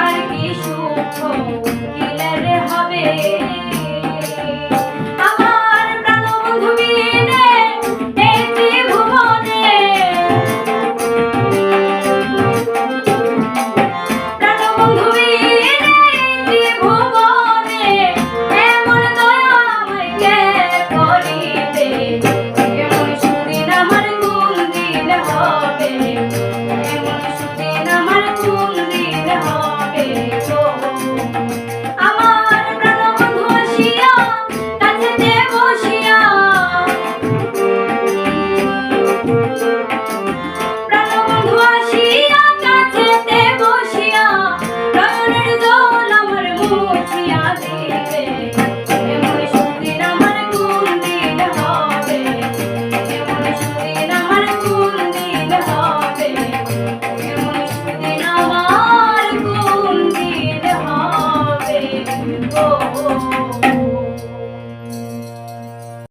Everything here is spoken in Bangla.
আর কি সুখ? কিলের হবে।